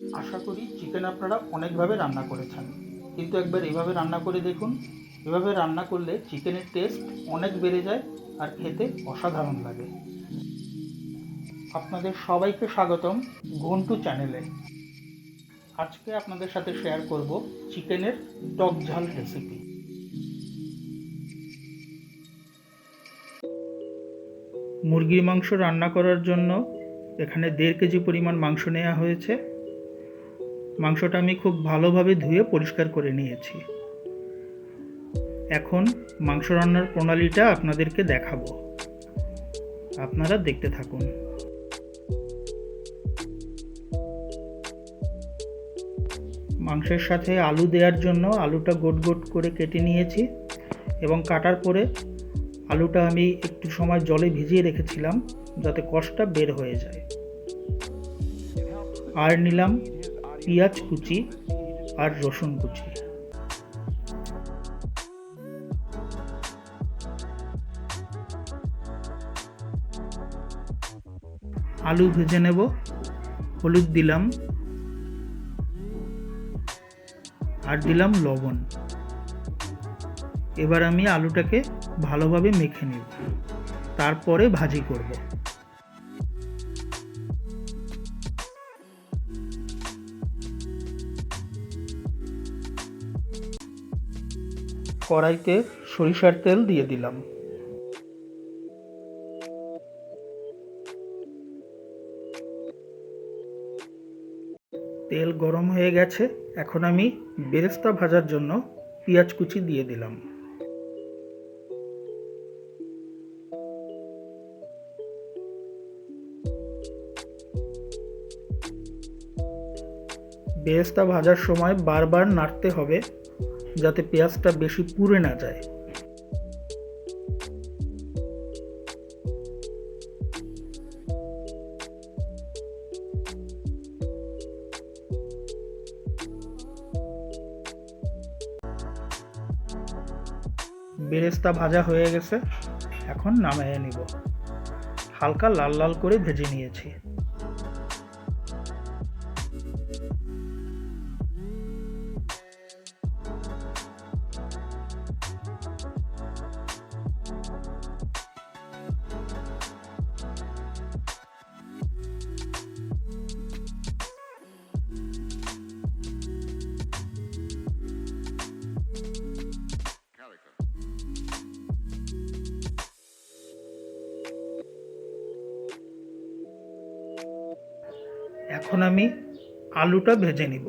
আশা করি চিকেন আপনারা অনেকভাবে রান্না করেছেন। কিন্তু একবার এভাবে রান্না করে দেখুন, এভাবে রান্না করলে চিকেনের টেস্ট অনেক বেড়ে যায় আর খেতে অসাধারণ লাগে। আপনাদের সবাইকে স্বাগতম ঘন্টু চ্যানেলে আজকে আপনাদের সাথে শেয়ার করব চিকেনের টক ঝাল রেসিপি মুরগির মাংস রান্না করার জন্য এখানে দেড় কেজি পরিমাণ মাংস নেওয়া হয়েছে। মাংসটা আমি খুব ভালোভাবে ধুয়ে পরিষ্কার করে নিয়েছি। এখন মাংস রান্নার প্রণালীটা আপনাদেরকে দেখাবো। আপনারা দেখতে থাকুন। মাংসের সাথে আলু দেওয়ার জন্য আলুটা গোট গোট করে কেটে নিয়েছি এবং কাটার পরে আলুটা আমি একটু সময় জলে ভিজিয়ে রেখেছিলাম যাতে কষটা বের হয়ে যায়। আর নিলাম পেঁয়াজ কুচি আর রসুন কুচি। আলু ভেজে নেব, হলুদ দিলাম, আর দিলাম লবণ। এবার আমি আলুটাকে ভালোভাবে মেখে নেব, তারপরে ভাজি করব। কড়াইতে সরিষার তেল দিয়ে দিলাম। তেল গরম হয়ে গেছে, এখন আমি বেরেস্তা ভাজার জন্য পেঁয়াজ কুচি দিয়ে দিলাম। বেরেস্তা ভাজার সময় বারবার নাড়তে হবে। যাতে পেঁয়াজটা বেশি পুড়ে না যায়। বেরেস্তা ভাজা হয়ে গেছে। এখন নামিয়ে নিব। হালকা লাল লাল করে ভেজে নিয়েছি। এখন আমি আলুটা ভেজে নিব।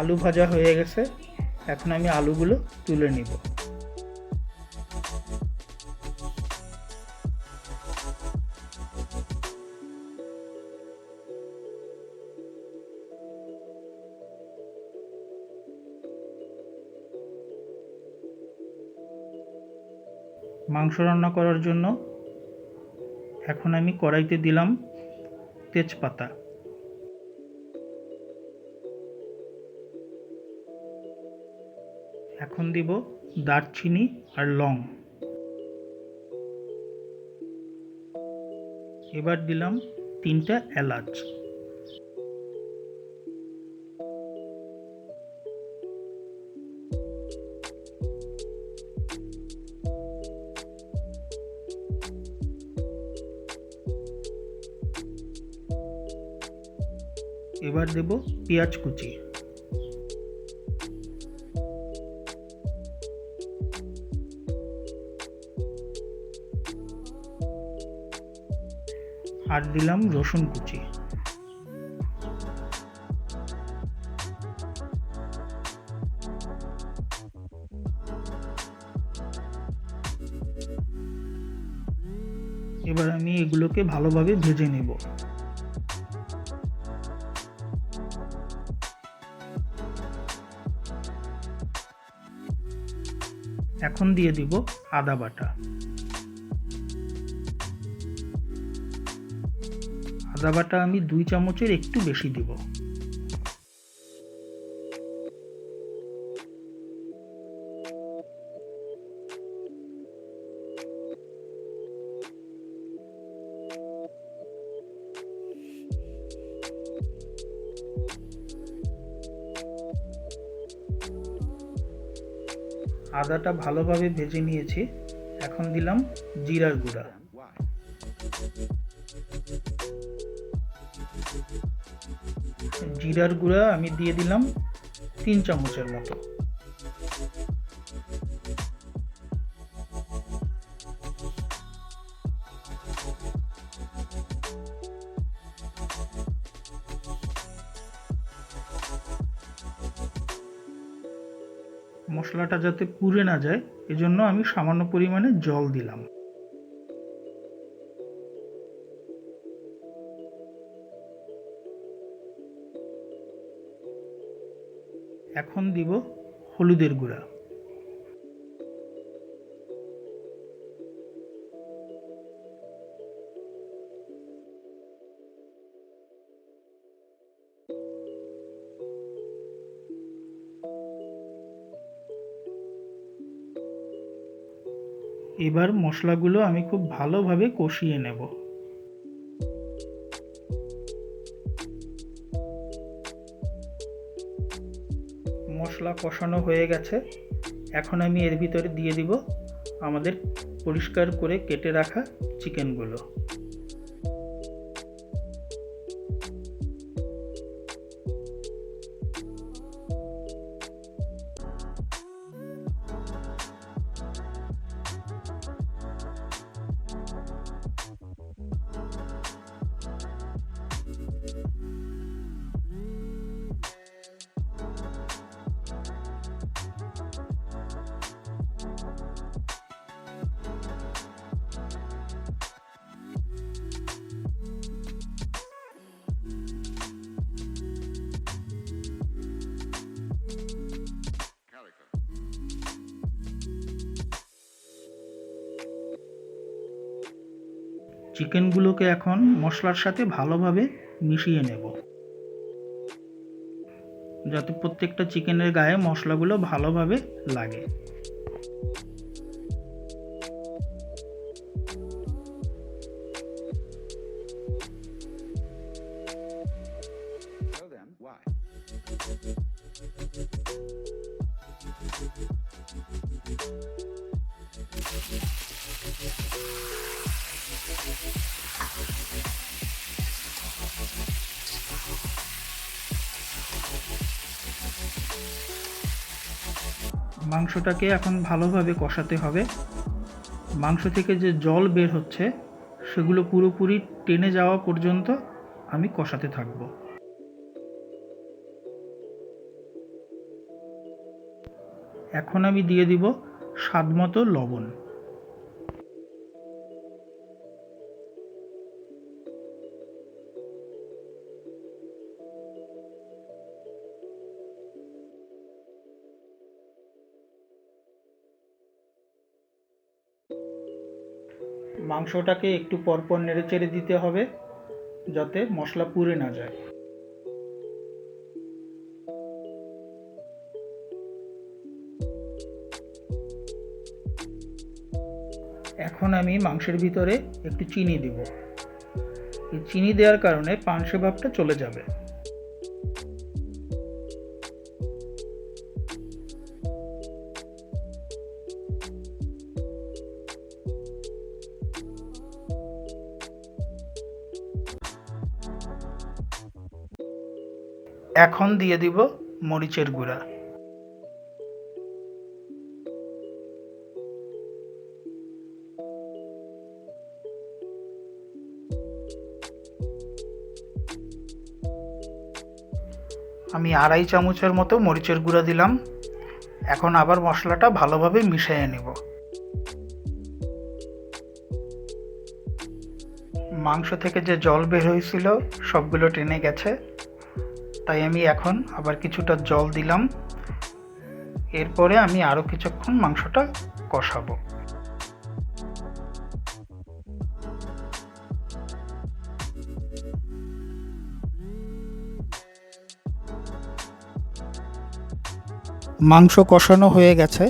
আলু ভাজা হয়ে গেছে। এখন আমি আলুগুলো তুলে নিব। মাংস রান্না করার জন্য এখন আমি কড়াইতে দিলাম তেজপাতা। এখন দিব দারচিনি আর লং। এবার দিলাম তিনটা এলাচ। এবার দেব পেঁয়াজ কুচি। আর দিলাম রসুন কুচি। এবার আমি এগুলোকে ভালোভাবে ভেজে নেব। এখন দিয়ে দিব আদা বাটা। আদা বাটা আমি দুই চামচের একটু বেশি দিব। আদাটা ভালোভাবে ভেজে নিয়েছি। এখন দিলাম জিরার গুঁড়া। জিরার গুঁড়া আমি দিয়ে দিলাম তিন চামচের মতো। মশলাটা যাতে পুড়ে না যায়, এজন্য আমি সামান্য পরিমাণে জল দিলাম। এখন দিব হলুদের গুঁড়া। এবার মশলাগুলো আমি খুব ভালোভাবে কষিয়ে নেব। মশলা কষানো হয়ে গেছে। এখন আমি এর ভিতরে দিয়ে দিব আমাদের পরিষ্কার করে কেটে রাখা চিকেনগুলো। চিকেনগুলোকে এখন মশলার সাথে ভালোভাবে মিশিয়ে নেব। যাতে প্রত্যেকটা চিকেনের গায়ে মশলাগুলো ভালোভাবে লাগে। মাংসটাকে এখন ভালোভাবে কষাতে হবে। মাংস থেকে যে জল বের হচ্ছে, সেগুলো পুরোপুরি টেনে যাওয়া পর্যন্ত আমি কষাতে থাকব। এখন আমি দিয়ে দিব স্বাদমতো লবণ। মাংসটাকে একটু পরপর নেড়েচেড়ে দিতে হবে, যাতে মশলা পুড়ে না যায়। এখন আমি মাংসের ভিতরে একটু চিনি দিব। এই চিনি দেওয়ার কারণে পানসে ভাবটা চলে যাবে। এখন দিয়ে দিব মরিচের গুঁড়া। আমি আড়াই চামচের মতো মরিচের গুঁড়া দিলাম। এখন আবার মশলাটা ভালোভাবে মিশিয়ে নেব। মাংস থেকে যে জল বের হয়েছিল, সবগুলো টেনে গেছে। তাই আমি এখন আবার কিছুটা জল দিলাম। এরপরে আমি আরও কিছুক্ষণ মাংসটা কষাবো। মাংস কষানো হয়ে গেছে।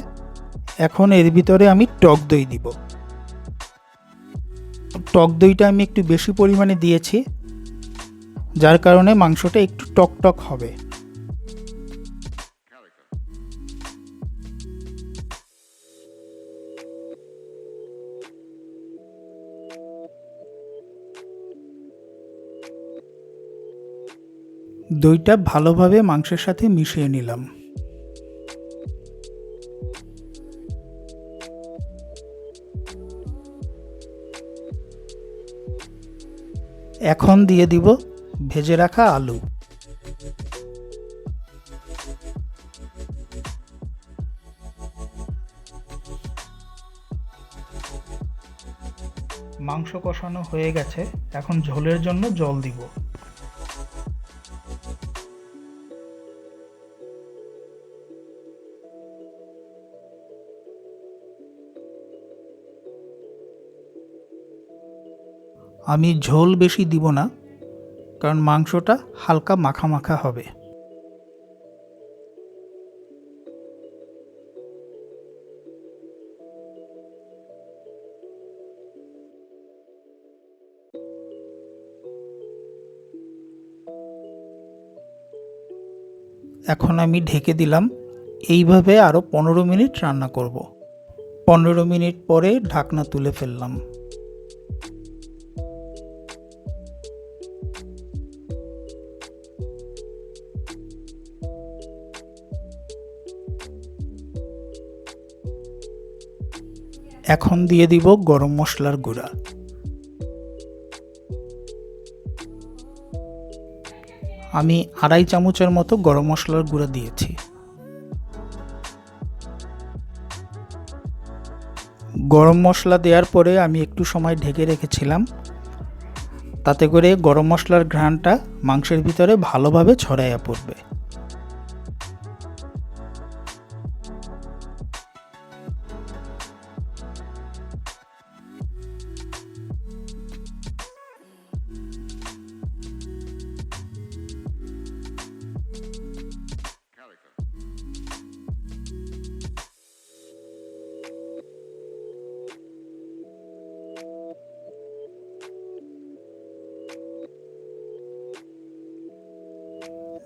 এখন এর ভিতরে আমি টক দই দিব। টক দইটা আমি একটু বেশি পরিমাণে দিয়েছি। যার কারণে মাংসটা একটু টক টক হবে। দইটা ভালোভাবে মাংসের সাথে মিশিয়ে নিলাম। এখন দিয়ে দিব ভেজে রাখা আলু। মাংস কষানো হয়ে গেছে, এখন ঝোলের জন্য জল দিব। আমি ঝোল বেশি দিব না কারণ মাংসটা হালকা মাখা মাখা হবে। এখন আমি ঢেকে দিলাম, এইভাবে আরও পনেরো মিনিট রান্না করব। পনেরো মিনিট পরে ঢাকনা তুলে ফেললাম। এখন দিয়ে দিব গরম মশলার গুঁড়া। আমি আড়াই চামচের মতো গরম মশলার গুঁড়া দিয়েছি। গরম মশলা দেওয়ার পরে আমি একটু সময় ঢেকে রেখেছিলাম। তাতে করে গরম মশলার ঘ্রাণটা মাংসের ভিতরে ভালোভাবে ছড়াইয়া পড়বে।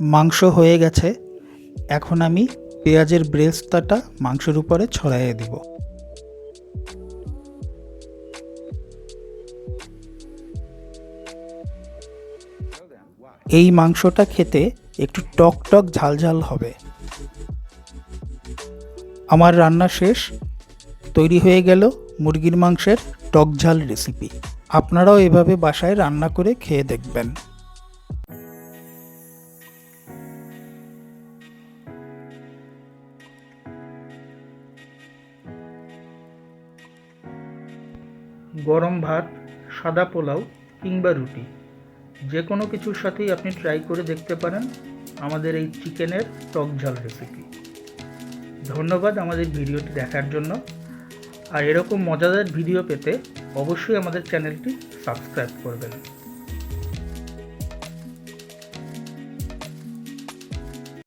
মাংস হয়ে গেছে। এখন আমি পেঁয়াজের ব্রেস্তাটা মাংসের উপরে ছড়াইয়ে দিব? এই মাংসটা খেতে একটু টক টক ঝাল ঝাল হবে। আমার রান্না শেষ। তৈরি হয়ে গেল মুরগির মাংসের টক ঝাল রেসিপি। আপনারাও এভাবে বাসায় রান্না করে খেয়ে দেখবেন। গরম ভাত, সাদা পোলাও কিংবা রুটি। যে কোনো কিছুর সাথেই আপনি ট্রাই করে দেখতে পারেন আমাদের এই চিকেনের টক ঝাল রেসিপি ধন্যবাদ আমাদের ভিডিওটি দেখার জন্য। আর এরকম মজাদার ভিডিও পেতে অবশ্যই আমাদের চ্যানেলটি সাবস্ক্রাইব করবেন।